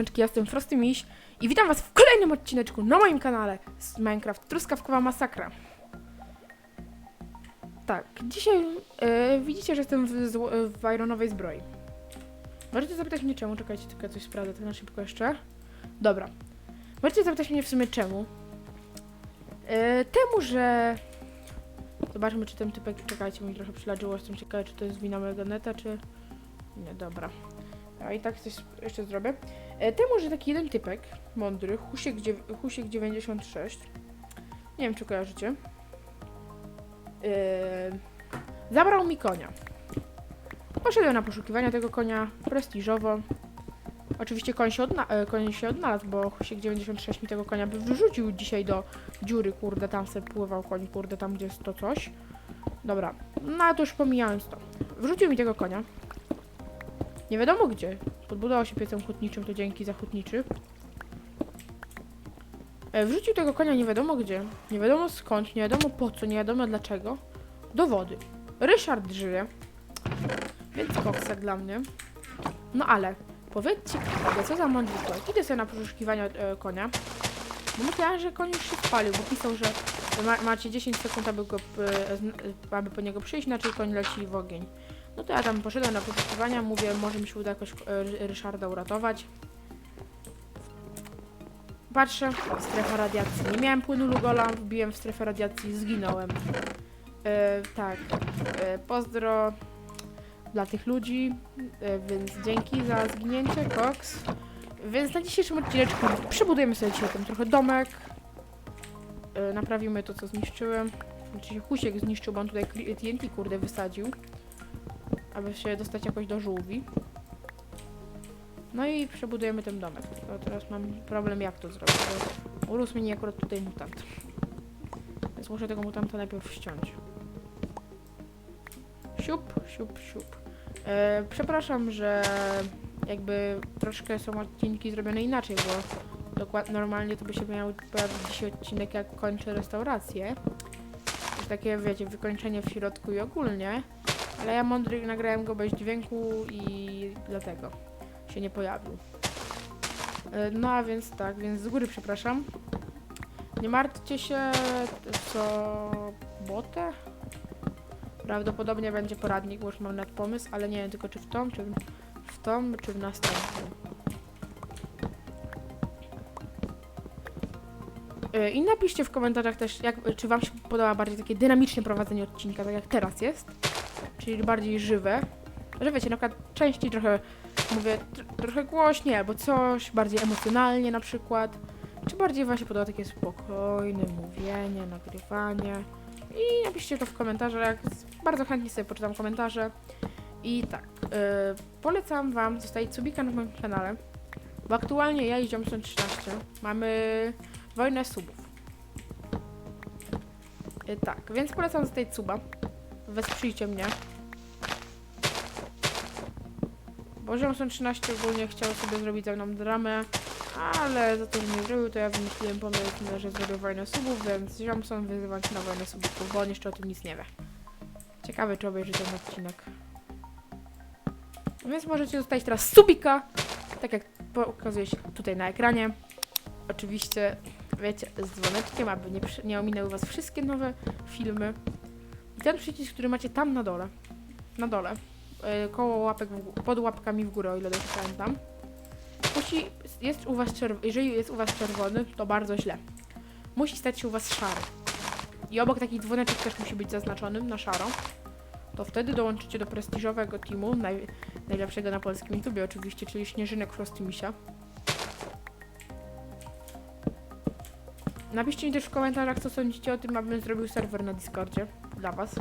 Smyczki, ja jestem Frosty Miś i witam was w kolejnym odcineczku na moim kanale z Minecraft Truskawkowa Masakra. Tak, dzisiaj e, widzicie, że jestem w, w ironowej zbroi. Możecie zapytać mnie czemu, czekajcie, tylko coś sprawdzę tak na szybko jeszcze. Dobra. Możecie zapytać mnie w sumie czemu. E, temu, że... Zobaczmy, czy ten typek... Czekajcie, mi trochę przyladziło, jestem ciekawa, czy to jest wina mojego neta, czy... Nie, dobra. A i tak coś jeszcze zrobię. E, temu, że taki jeden typek, mądry, Husiek, Husiek 96, nie wiem czy kojarzycie, e, zabrał mi konia. Poszedłem na poszukiwania tego konia prestiżowo. Oczywiście koń się, odna- e, koń się odnalazł, bo Husiek 96 mi tego konia by wrzucił dzisiaj do dziury, kurde, tam se pływał koń, kurde, tam gdzie jest to coś. Dobra, no to już pomijając to. Wrzucił mi tego konia. Nie wiadomo gdzie. Podbudował się piecem hutniczym, to dzięki za hutniczy. E, wrzucił tego konia nie wiadomo gdzie, nie wiadomo skąd, nie wiadomo po co, nie wiadomo dlaczego. Do wody. Ryszard żyje. Więc koksak dla mnie. No ale, powiedzcie kurde, co za mądry człowiek. Idę sobie na poszukiwania e, konia. Bo myślałem, że koń już się spalił, bo pisał, że ma, macie 10 sekund, aby, go, e, e, aby po niego przyjść, inaczej koń leci w ogień. No to ja tam poszedłem na poszukiwania, mówię, może mi się uda jakoś e, Ry- Ryszarda uratować. Patrzę, strefa radiacji. Nie miałem płynu Lugola, wbiłem w strefę radiacji, zginąłem. E, tak, e, pozdro dla tych ludzi, więc dzięki za zginięcie, Cox. Więc na dzisiejszym odcineczku przebudujemy sobie dzisiaj ten trochę domek. Naprawimy to, co zniszczyłem. Znaczy się Husiek zniszczył, bo on tutaj TNT kurde wysadził aby się dostać jakoś do żółwi. No i przebudujemy ten domek. To teraz mam problem jak to zrobić, bo urósł mi akurat tutaj mutant. Więc muszę tego mutanta najpierw ściąć. Siup, siup, siup. E, przepraszam, że jakby troszkę są odcinki zrobione inaczej, bo dokładnie normalnie to by się miał pojawić dzisiaj odcinek jak kończę restaurację. Takie wiecie, wykończenie w środku i ogólnie. Ale ja mądry nagrałem go bez dźwięku i dlatego się nie pojawił. E, No a więc tak, więc z góry przepraszam. Nie martwcie się, co botę? Prawdopodobnie będzie poradnik, bo już mam nad pomysł, ale nie wiem tylko czy w tą, czy w tą, czy w następną. E, I napiszcie w komentarzach też, jak, czy wam się podoba bardziej takie dynamiczne prowadzenie odcinka, tak jak teraz jest czyli bardziej żywe. Że wiecie, na przykład częściej trochę mówię tr- trochę głośniej, albo coś, bardziej emocjonalnie na przykład. Czy bardziej się podoba takie spokojne mówienie, nagrywanie. I napiszcie to w komentarzach. Bardzo chętnie sobie poczytam komentarze. I tak, yy, polecam wam zostawić subika na moim kanale, bo aktualnie ja i Ziomson 13 mamy wojnę subów. Yy, tak, więc polecam zostawić suba wesprzyjcie mnie. Bo Ziomson 13 ogólnie chciał sobie zrobić ze mną dramę, ale za to, że nie zrobił, to ja wymyśliłem pomysł, że zrobię wojnę subów, więc Ziomson wyzywa cię na wojnę subów, bo on jeszcze o tym nic nie wie. Ciekawe, czy obejrzy ten odcinek. Więc możecie zostawić teraz subika, tak jak pokazuje się tutaj na ekranie. Oczywiście, wiecie, z dzwoneczkiem, aby nie, nie ominęły was wszystkie nowe filmy. I ten przycisk, który macie tam na dole, na dole, yy, koło łapek, w, pod łapkami w górę, o ile dobrze pamiętam, musi, jest u was czerw- jeżeli jest u was czerwony, to bardzo źle. Musi stać się u was szary. I obok taki dzwoneczek też musi być zaznaczony na szaro. To wtedy dołączycie do prestiżowego teamu, naj, najlepszego na polskim YouTubie oczywiście, czyli Śnieżynek Frosty Misia. Napiszcie mi też w komentarzach, co sądzicie o tym, abym zrobił serwer na Discordzie dla was.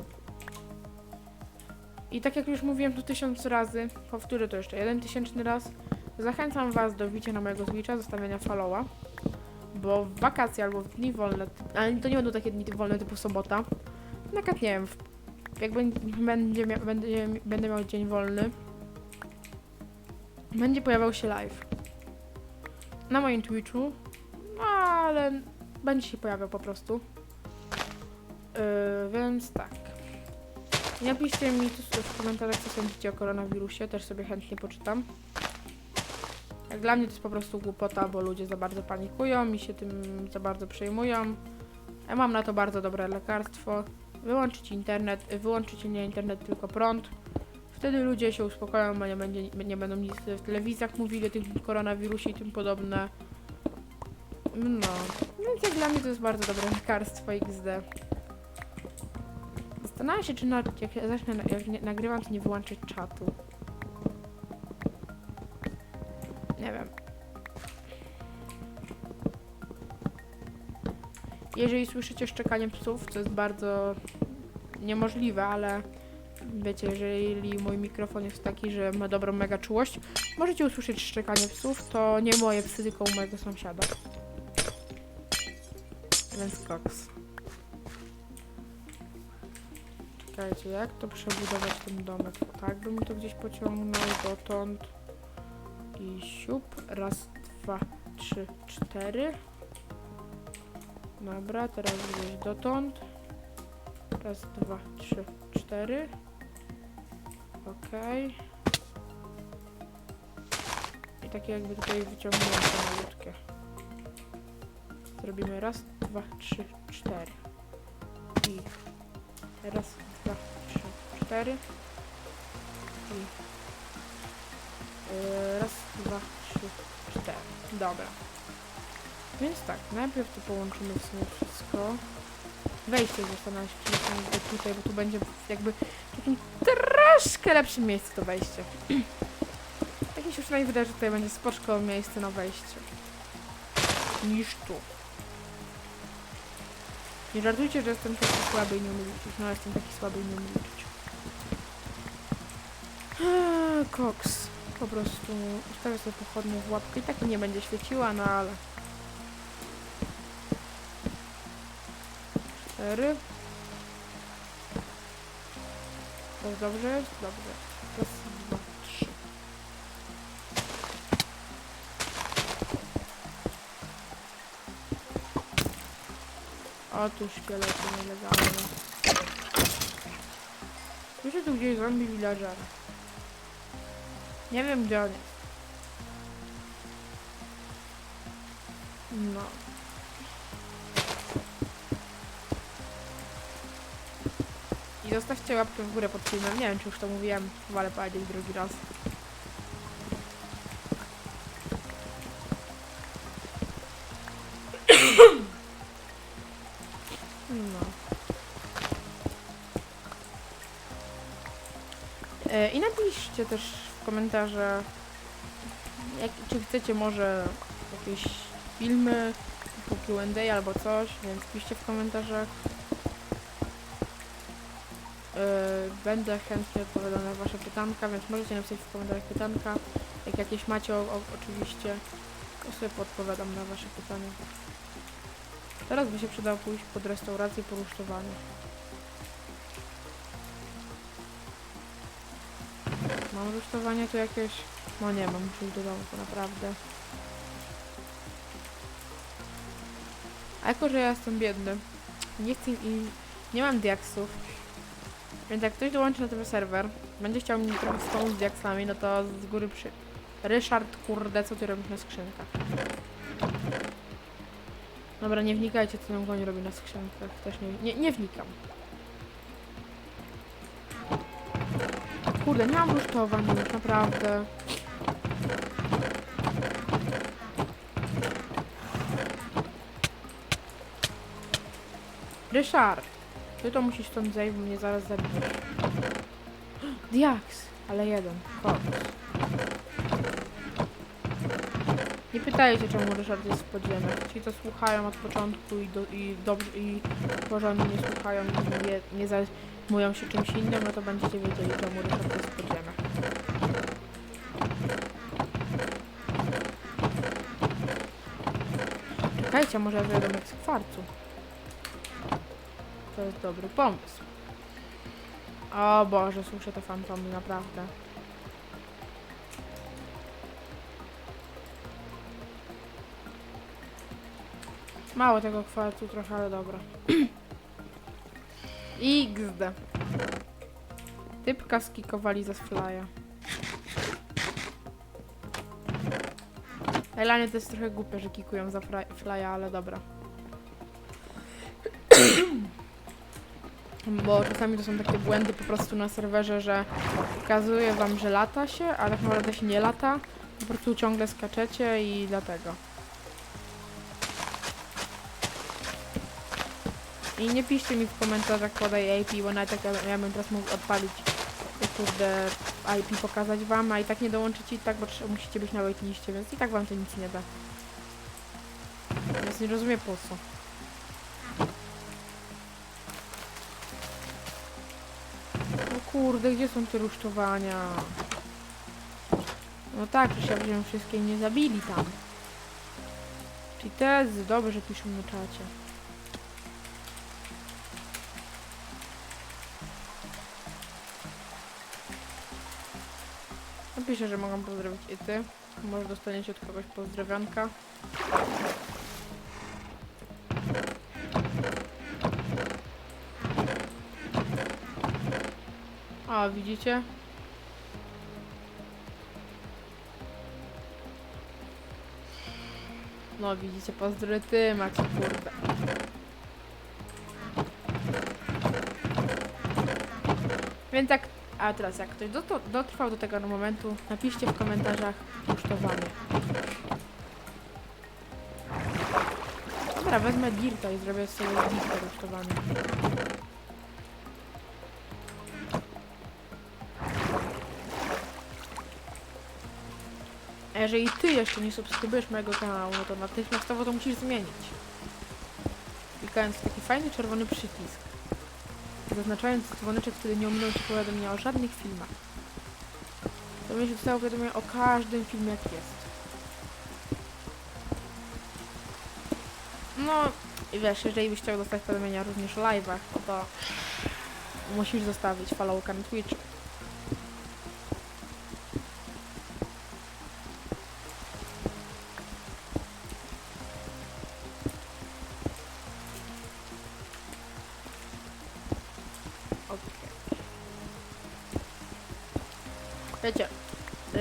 I tak jak już mówiłem tu tysiąc razy, powtórzę to jeszcze jeden tysięczny raz, zachęcam was do wbicia na mojego Twitcha, zostawienia followa, bo w wakacje albo w dni wolne, ale to nie będą takie dni wolne typu sobota, na nie wiem, jak będzie, mia, będzie, będę miał dzień wolny, będzie pojawiał się live na moim Twitchu, ale będzie się pojawiał po prostu. Yy, więc tak. Napiszcie mi tu w komentarzach, co sądzicie o koronawirusie, też sobie chętnie poczytam. Jak dla mnie to jest po prostu głupota, bo ludzie za bardzo panikują i się tym za bardzo przejmują. Ja mam na to bardzo dobre lekarstwo. Wyłączyć internet, y, wyłączyć nie internet, tylko prąd. Wtedy ludzie się uspokoją, bo nie, będzie, nie będą nic w telewizjach mówili o tym koronawirusie i tym podobne. No, więc jak dla mnie to jest bardzo dobre lekarstwo XD. Zastanawiam się, czy na, jak ja zacznę, na- jak nie, nagrywam, to nie wyłączyć czatu. Nie wiem. Jeżeli słyszycie szczekanie psów, co jest bardzo niemożliwe, ale wiecie, jeżeli mój mikrofon jest taki, że ma dobrą mega czułość, możecie usłyszeć szczekanie psów, to nie moje psy, tylko u mojego sąsiada. Więc koks. Czekajcie, jak to przebudować ten domek? Tak bym to gdzieś pociągnął dotąd. I siup. Raz, dwa, trzy, cztery. Dobra, teraz gdzieś dotąd. Raz, dwa, trzy, cztery. Okej. I takie jakby tutaj wyciągnięcie malutkie. Zrobimy raz, dwa, trzy, cztery. I raz, dwa, trzy, cztery. I yy, raz, dwa, trzy, cztery. Dobra. Więc tak, najpierw tu połączymy w sumie wszystko. Wejście zastanawiam się, będzie tutaj, bo tu będzie jakby w takim troszkę lepszym miejscu to wejście. Tak mi się przynajmniej wydaje, że tutaj będzie spoczko miejsce na wejście. Niż tu. Nie żartujcie, że jestem taki słaby i nie umiem liczyć. No, jestem taki słaby i nie umiem liczyć. Koks. Po prostu ustawię sobie pochodnie w łapkę i tak nie będzie świeciła, no ale... Cztery. To dobrze jest? Dobrze. Raz, dwa, trzy. Otóż szkielety nielegalne. Tu gdzieś zombie villager. Nie wiem gdzie on jest. No. I zostawcie łapkę w górę pod filmem. Nie wiem, czy już to mówiłem, ale powiedzieć drugi raz. No. E, I napiszcie też komentarze, jak, czy chcecie może jakieś filmy typu Q&A albo coś, więc piszcie w komentarzach. E, Będę chętnie odpowiadał na wasze pytanka, więc możecie napisać w komentarzach pytanka. Jak jakieś macie, o, o, oczywiście, to sobie podpowiadam na wasze pytania. Teraz by się przydało pójść pod restaurację po rusztowanie. Mam rusztowanie tu jakieś? No nie mam, iść do domku, naprawdę. A jako, że ja jestem biedny, nie chcę i nie mam diaksów, więc jak ktoś dołączy na ten serwer, będzie chciał mi trochę wspomóc z diaksami, no to z góry przy... Ryszard, kurde, co ty robisz na skrzynkach? Dobra, nie wnikajcie, co nam goń robi na skrzynkach. Też nie, nie, nie wnikam. Kurde, nie mam rusztowań naprawdę. Ryszard, ty to musisz stąd zejść, bo mnie zaraz zabijesz. Diaks, ale jeden. Koks. Nie pytajcie, czemu Ryszard jest w podziemiach. Ci, co słuchają od początku i, do, i dobrze i porządnie nie słuchają nie, nie zajmują się czymś innym, no to będziecie wiedzieli, czemu Ryszard jest w podziemiach. Czekajcie, może ja zrobię z kwarcu. To jest dobry pomysł. O Boże, słyszę te fantomy, naprawdę. Mało tego kwarcu trochę, ale dobra. XD. Typka skikowali ze flya. Mnie to jest trochę głupie, że kikują za flya, ale dobra. Bo czasami to są takie błędy po prostu na serwerze, że pokazuje wam, że lata się, ale tak naprawdę się nie lata. Po prostu ciągle skaczecie i dlatego. I nie piszcie mi w komentarzach podaj IP, bo nawet jak ja, bym teraz mógł odpalić kurde IP pokazać wam, a i tak nie dołączycie i tak, bo musicie być na waitingliście, więc i tak wam to nic nie da. Więc nie rozumiem po co. No kurde, gdzie są te rusztowania? No tak, przecież ja wziąłem wszystkie nie zabili tam. Czyli tezy, dobrze, że piszą na czacie. Napiszę, że mogą pozdrowić i ty. Może dostaniecie od kogoś pozdrowionka. A, widzicie? No, widzicie, pozdry ty, macie kurde. Więc jak, a teraz jak ktoś dotrwał do tego momentu, napiszcie w komentarzach rusztowanie. Dobra, wezmę dirta i zrobię sobie dirta rusztowanie. A jeżeli ty jeszcze nie subskrybujesz mojego kanału, no to natychmiastowo to musisz zmienić. Klikając taki fajny czerwony przycisk. Zaznaczając dzwoneczek, wtedy nie ominą Cię powiadomienia o żadnych filmach. To będzie dostało powiadomienia o każdym filmie, jaki jest. No i wiesz, jeżeli byś chciał dostać powiadomienia również o live'ach, no to musisz zostawić followka na Twitchu.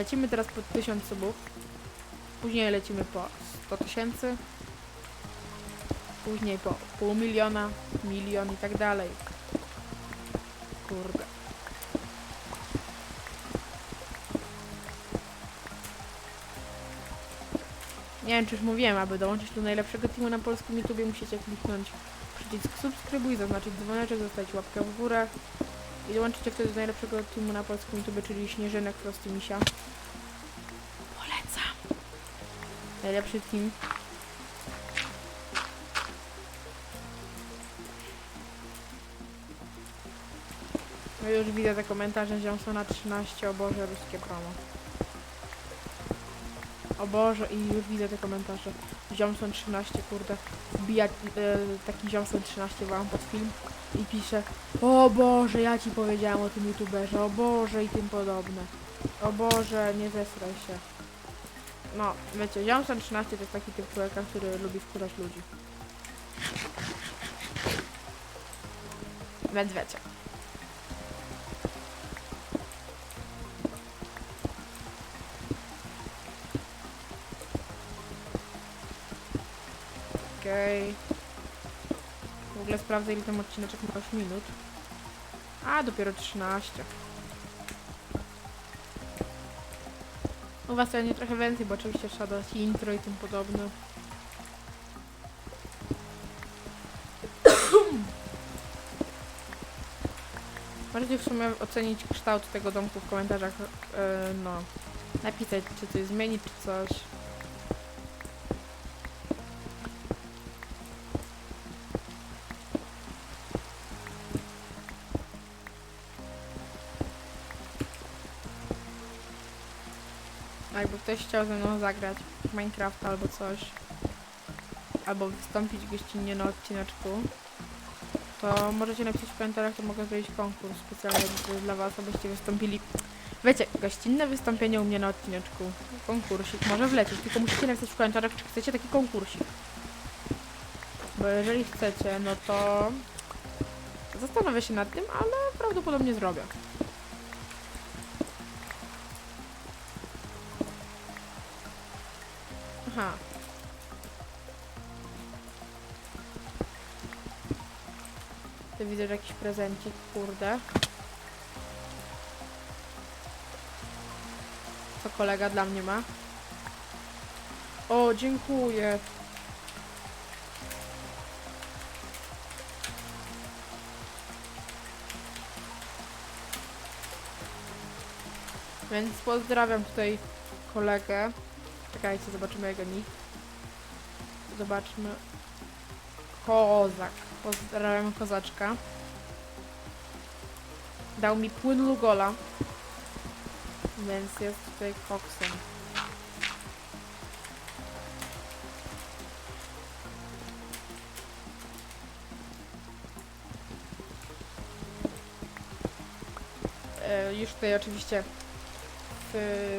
Lecimy teraz po 1000 subów. Później lecimy po 100 tysięcy. Później po pół miliona, milion i tak dalej. Kurde. Nie wiem, czy już mówiłem, aby dołączyć do najlepszego teamu na polskim YouTubie musicie kliknąć przycisk subskrybuj, zaznaczyć dzwoneczek, zostawić łapkę w górę i dołączycie wtedy do najlepszego teamu na polskim YouTube, czyli Śnieżynek Frosty Misia. Najlepszy team. No już widzę te komentarze, że są na 13, o Boże, ruskie promo. O Boże, i już widzę te komentarze. Ziomson 13, kurde. Wbija e, taki Ziomson 13 wam pod film i pisze O Boże, ja ci powiedziałam o tym youtuberze, o Boże i tym podobne. O Boże, nie zesraj się. No, wiecie, Ziomson 13 to jest taki typ człowieka, który lubi wkurzać ludzi. Więc wiecie. Okej. W ogóle sprawdzę ile ten odcineczek ma 8 minut. A, dopiero 13. U was pewnie trochę więcej, bo oczywiście trzeba dać intro i tym podobne. Możecie w sumie ocenić kształt tego domku w komentarzach, e, no. Napisać, czy coś zmienić, czy coś. Jakby ktoś chciał ze mną zagrać w Minecraft albo coś, albo wystąpić gościnnie na odcineczku, to możecie napisać w komentarzach, to mogę zrobić konkurs specjalnie dla was, abyście wystąpili. Wiecie, gościnne wystąpienie u mnie na odcineczku, konkursik, może wlecieć, tylko musicie napisać w komentarzach, czy chcecie taki konkursik. Bo jeżeli chcecie, no to zastanowię się nad tym, ale prawdopodobnie zrobię. Aha. Tu widzę, że jakiś prezencik, kurde. Co kolega dla mnie ma? O, dziękuję. Więc pozdrawiam tutaj kolegę. Czekajcie, zobaczymy jego nick. Zobaczmy. Kozak. Pozdrawiam kozaczka. Dał mi płyn Lugola. Więc jest tutaj koksem. E, już tutaj oczywiście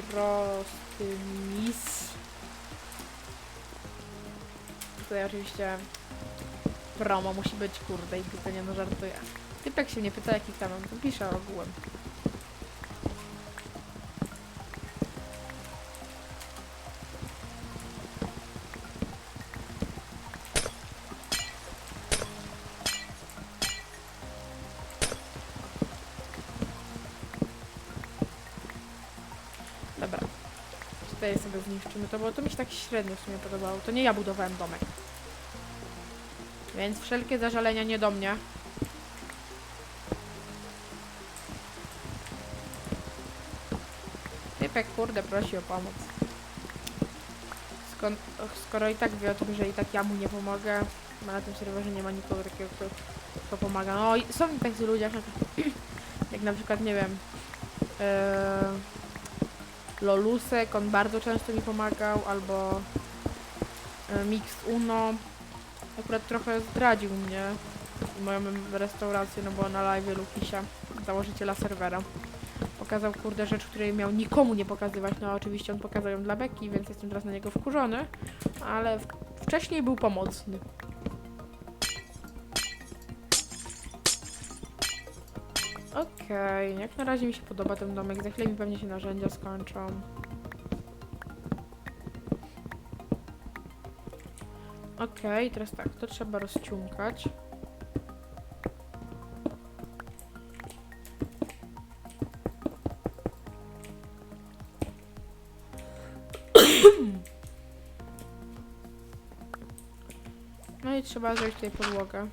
Frostmis. Tutaj oczywiście promo musi być, kurde, i pytanie no żartuję. Typek się nie pyta jaki mam, to pisze ogółem. Dobra. Tutaj sobie zniszczymy to, bo to mi się tak średnio w sumie podobało. To nie ja budowałem domek. Więc wszelkie zażalenia nie do mnie. Typek, kurde, prosi o pomoc. Skąd, skoro i tak wie o tym, że i tak ja mu nie pomogę, bo na tym serwerze nie ma nikogo takiego, kto, kto pomaga. No i są tacy ludzie, jak, na przykład, nie wiem, yy, Lolusek, on bardzo często mi pomagał, albo e, Mix Uno. Akurat trochę zdradził mnie i moją restaurację, no bo na live Lukisia, założyciela serwera. Pokazał kurde rzecz, której miał nikomu nie pokazywać. No oczywiście on pokazał ją dla Beki, więc jestem teraz na niego wkurzony, ale wcześniej był pomocny. Okej, jak na razie mi się podoba ten domek. Za chwilę mi pewnie się narzędzia skończą. Okej, teraz tak, to trzeba rozciągać. No i trzeba zrobić tutaj podłogę.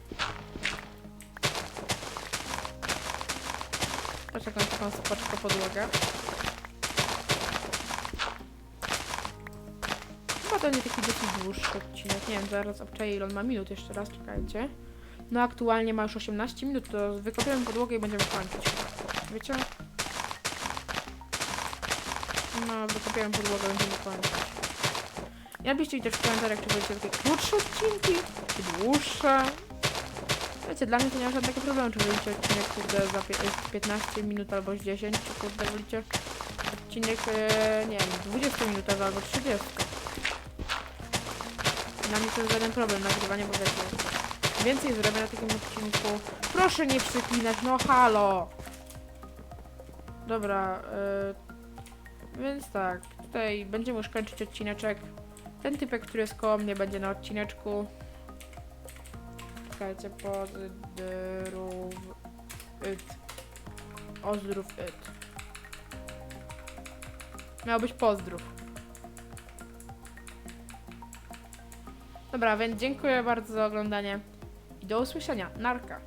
Poczekam taką spoczko podłogę. Chyba to nie taki dosyć dłuższy odcinek. Nie wiem, zaraz obczaję ile on ma minut jeszcze raz, czekajcie. No aktualnie ma już 18 minut, to wykopiemy podłogę i będziemy kończyć. Wiecie? No, wykopiemy podłogę, będziemy kończyć. Ja byście też w komentarzach, czy będziecie takie krótsze odcinki, czy dłuższe. Wiecie, dla mnie to nie ma żadnego problemu, czy wolicie odcinek, kurde, za pie- 15 minut albo z 10, czy kurde, wolicie odcinek, e, nie wiem, 20 minutowy albo 30. Dla mnie to jest żaden problem nagrywanie, bo wiecie, więcej zrobię na takim odcinku. Proszę nie przeklinać, no halo! Dobra, e, więc tak, tutaj będziemy już kończyć odcineczek. Ten typek, który jest koło mnie, będzie na odcineczku. Czekajcie, pozdrów it. Ozdrów it. Miał być pozdrów. Dobra, więc dziękuję bardzo za oglądanie i do usłyszenia. Narka.